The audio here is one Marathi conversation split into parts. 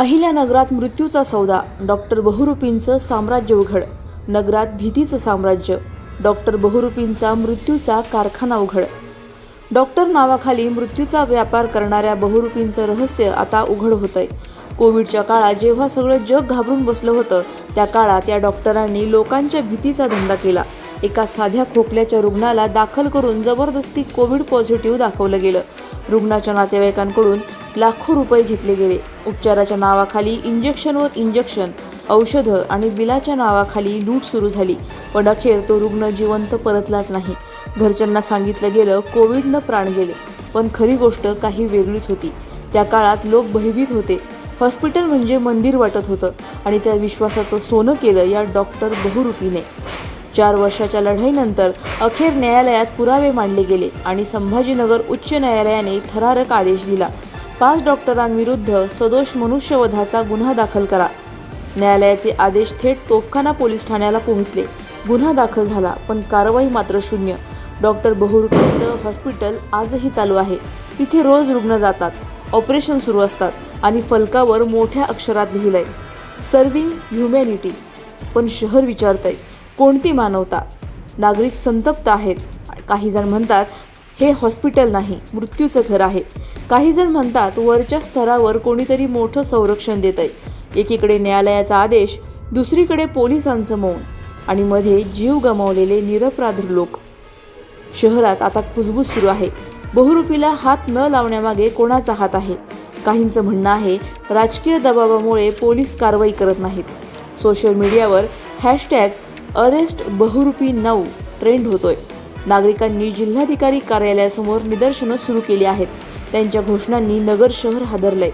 अहिल्यानगरात मृत्यूचा सौदा. डॉक्टर बहुरूपींचं साम्राज्य उघड. नगरात भीतीचं साम्राज्य. डॉक्टर बहुरूपींचा मृत्यूचा कारखाना उघड. डॉक्टर नावाखाली मृत्यूचा व्यापार करणाऱ्या बहुरूपींचं रहस्य आता उघड होतंय. कोविडच्या काळात जेव्हा सगळं जग घाबरून बसलं होतं त्या काळात या डॉक्टरांनी लोकांच्या भीतीचा धंदा केला. एका साध्या खोकल्याच्या रुग्णाला दाखल करून जबरदस्ती कोविड पॉझिटिव्ह दाखवलं गेलं. रुग्णाच्या नातेवाईकांकडून लाखो रुपये घेतले गेले. उपचाराच्या नावाखाली इंजेक्शनवर इंजेक्शन औषधं आणि बिलाच्या नावाखाली लूट सुरू झाली. पण अखेर तो रुग्ण जिवंत परतलाच नाही. घरच्यांना सांगितलं गेलं कोविडनं प्राण गेले. पण खरी गोष्ट काही वेगळीच होती. त्या काळात लोक भयभीत होते. हॉस्पिटल म्हणजे मंदिर वाटत होतं आणि त्या विश्वासाचं सोनं केलं या डॉक्टर बहुरूपीने. चार वर्षाच्या लढाईनंतर अखेर न्यायालयात पुरावे मांडले गेले आणि संभाजीनगर उच्च न्यायालयाने थरारक आदेश दिला. पाच डॉक्टरांविरुद्ध सदोष मनुष्यवधाचा गुन्हा दाखल करा. न्यायालयाचे आदेश थेट तोफखाना पोलीस ठाण्याला पोहोचले. गुन्हा दाखल झाला पण कारवाई मात्र शून्य. डॉक्टर बहुरुपीचं हॉस्पिटल आजही चालू आहे. तिथे रोज रुग्ण जातात ऑपरेशन सुरू असतात आणि फलकावर मोठ्या अक्षरात लिहिलंय सर्विंग ह्युमॅनिटी. पण शहर विचारतंय कोणती मानवता? नागरिक संतप्त आहेत. काही जण म्हणतात हे हॉस्पिटल नाही मृत्यूचं घर आहे. काही जण म्हणतात वरच्या स्तरावर कोणीतरी मोठं संरक्षण देत आहे एकीकडे न्यायालयाचा आदेश दुसरीकडे पोलिसांचं मौन आणि मध्ये जीव गमावलेले निरपराध लोक. शहरात आता कुजबूज सुरू आहे. बहुरूपीला हात न लावण्यामागे कोणाचा हात आहे? काहींचं म्हणणं आहे राजकीय दबावामुळे पोलीस कारवाई करत नाहीत. सोशल मीडियावर हॅशटॅग अरेस्ट बहुरूपी नऊ ट्रेंड होतोय. नागरिकांनी जिल्हाधिकारी कार्यालयासमोर निदर्शनं सुरू केली आहेत. त्यांच्या घोषणांनी नगर शहर हादरलंय.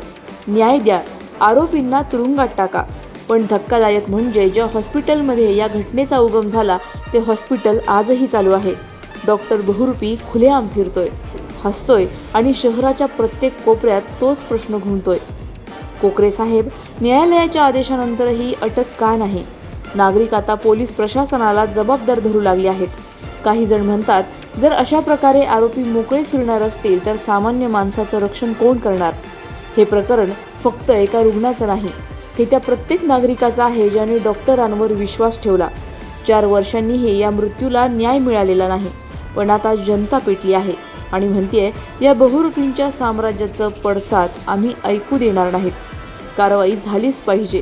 न्याय द्या आरोपींना तुरुंगात टाका. पण धक्कादायक म्हणजे ज्या हॉस्पिटलमध्ये या घटनेचा उगम झाला ते हॉस्पिटल आजही चालू आहे. डॉक्टर बहुरूपी खुलेआम फिरतोय. हसतोय आणि शहराच्या प्रत्येक कोपऱ्यात तोच प्रश्न घुमतोय. कोकरे साहेब न्यायालयाच्या आदेशानंतरही अटक का नाही? नागरिक आता पोलीस प्रशासनाला जबाबदार धरू लागले आहेत. काही जण म्हणतात जर अशा प्रकारे आरोपी मोकळे फिरणार असतील तर सामान्य माणसाचं रक्षण कोण करणार? हे प्रकरण फक्त एका रुग्णाचं नाही हे त्या प्रत्येक नागरिकाचं आहे ज्याने डॉक्टरांवर विश्वास ठेवला. चार वर्षांनीही या मृत्यूला न्याय मिळालेला नाही पण आता जनता पेटली आहे आणि म्हणतेय या बहुरूपींच्या साम्राज्याचं पडसाद आम्ही ऐकू देणार नाहीत. कारवाई झालीच पाहिजे.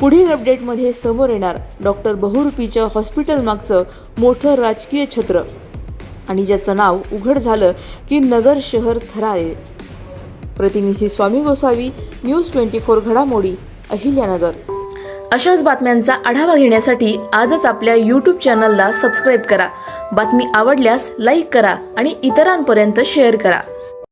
पुढील अपडेटमध्ये समोर येणार डॉक्टर बहुरूपीच्या हॉस्पिटल मागचं मोठं राजकीय छत्र. आणि ज्याचं नाव उघड झालं की नगर शहर थराळे प्रतिनिधी Swami Gosavi news twenty four घडामोडी अहिल्यानगर. अशाच बातम्यांचा आढावा घेण्यासाठी आजच आपल्या यूट्यूब चॅनलला सबस्क्राईब करा. बातमी आवडल्यास लाईक करा आणि इतरांपर्यंत शेअर करा.